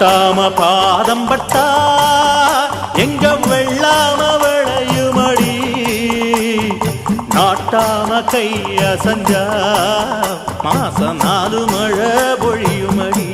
பட்டாம பாதம் பட்டா எங்கம் வெள்ளாம விளையுமடி. நாட்டாம கைய சஞ்சா மாசம் நாலு மழை பொழியுமடி.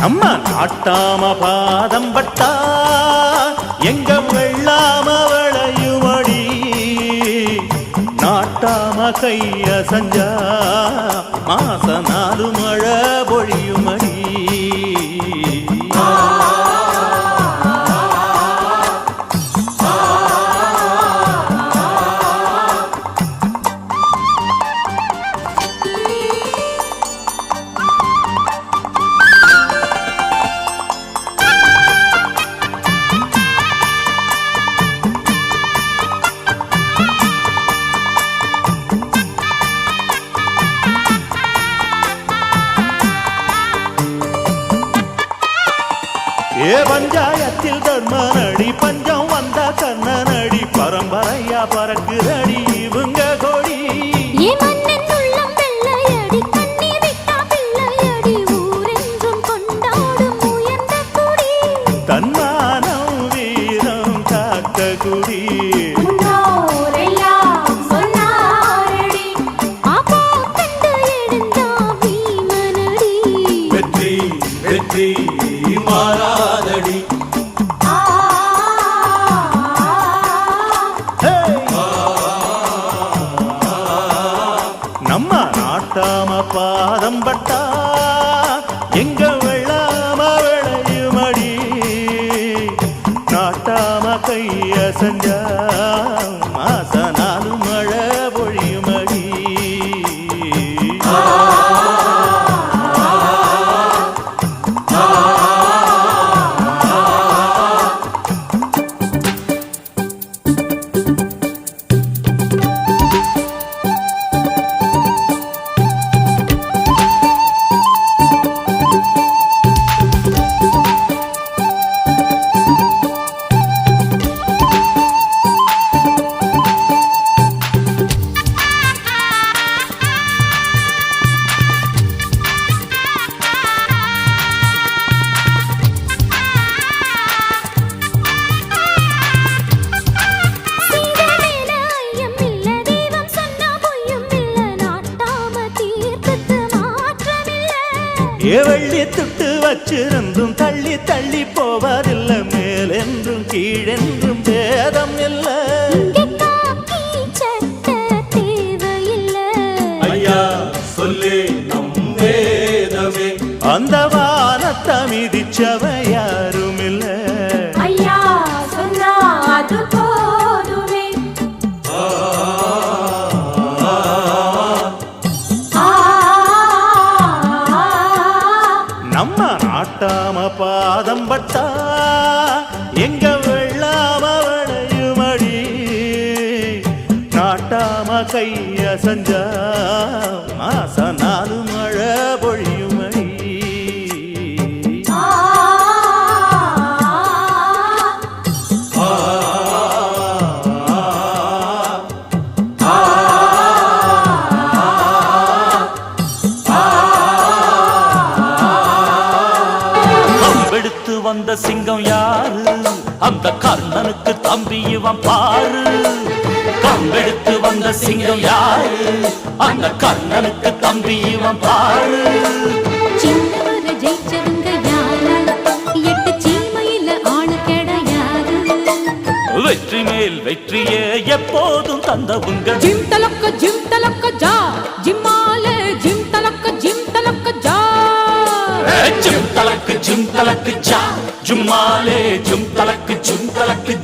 நம்ம நாட்டாம பாதம் பட்டா எங்கம் வெள்ளா கைய சஞ்சா மாச நாலு மழை பொழியுமடி ஏ பஞ்சாயத்தில் தர்மனடி பஞ்சம் வந்த கண்ணனடி பரம்பரையா பறக்குதடி இவங்க கொடி. ஏ பாதம் பட்டா ஏ வெள்ளி துட்டு வச்சிருந்தும் தள்ளி தள்ளி போவதில்லை. நாட்டாம கைய சஞ்சா மாச நாலு மழை பொழியுமடி வந்த சிங்கம் யாரு? அந்த கர்ணனுக்கு தம்பி இவன் பாரு. பங்கெடுத்து வந்த சிங்கம் யாரு? அந்த கண்ணனுக்கு தம்பி இவன் பாரு. வெற்றி மேல் வெற்றியே எப்போதும் தந்த உங்க ஜிம் தலக்க ஜிம் தலக்க ஜா. ஜிம்மாலே ஜிம் தலக்க ஜிம் தலக்க ஜா. ஜிம் தலக்கு ஜிம் தலக்கு ஜா. ஜும்மாலே ஜும் தலக்கு ஜும் தலக்கு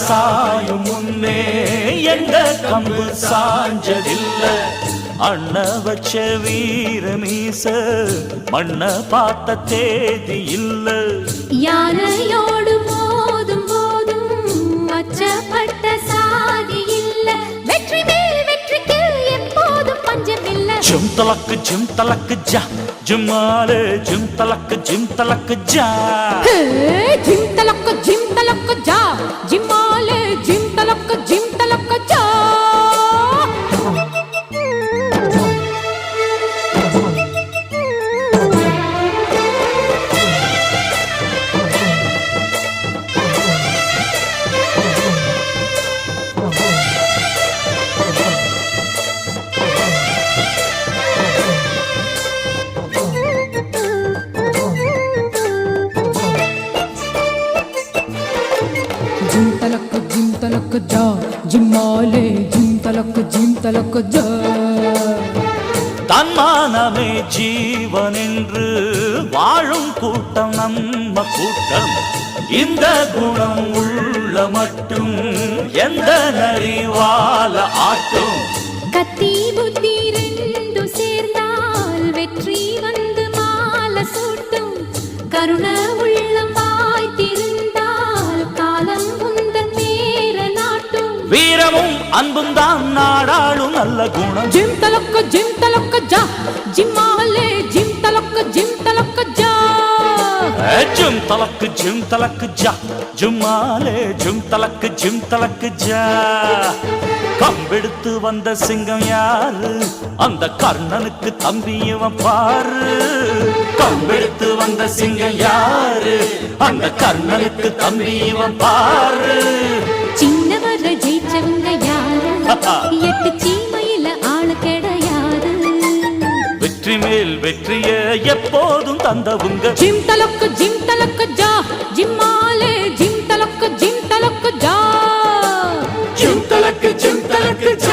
சாயும் முன்னே எங்க கம்பு சாஞ்சதில்ல. அண்ண வச்ச வீர மீச மண்ண பார்த்த தேதி இல்ல. யானையோடு மோதும் போதும் அச்சப்பட்ட சாதி இல்ல. வெற்றி மேல் வெற்றிக்கு எப்போதும் ஜும்மாலே ஜும் தலக்கு ஜும் தலக்கு ஜா. ஹே ஜிம் தலக்க ஜிம் தலக்க ஜா ஜிம்மாலே ஜிம் ஜீவன் என்று வாழும் கூட்டம் நம்ம கூட்டம். இந்த குணம் உள்ள மட்டும் எந்த நரிவால ஆட்டும். கத்தி புத்தி ரெண்டு சேர்ந்தால் வெற்றி வந்து மால சூட்டும். கருணா அன்பும் தான் நாடாளும் நல்ல குணம். ஜிம் தலக்க ஜிம் தலக்க ஜா. ஜிம்மாலே ஜிம் தலக்க ஜிம் தலக்க ஜா. ஜும் தலக்கு ஜும் தலக்கு ஜா. ஜும்மாலே ஜும் தலக்கு ஜும் தலக்கு ஜா. கம்பெடுத்து வந்த சிங்கம் யாரு? அந்த கர்ணனுக்கு தம்பி இவன் பாரு. கம்பெடுத்து வந்த சிங்கம் யாரு? அந்த கர்ணனுக்கு தம்பி இவன் பாரு. எட்டு சீமையில ஆளு கிடையாது. வெற்றி மேல் வெற்றிய எப்போதும் தந்த உங்க ஜிம் தலக்கு ஜிம் தலக்கு ஜா. ஜிம்மாலே ஜிம் தலக்கு ஜிம் தலக்கு ஜா. ஜிம் தலக்கு ஜிம் தலக்கு ஜா.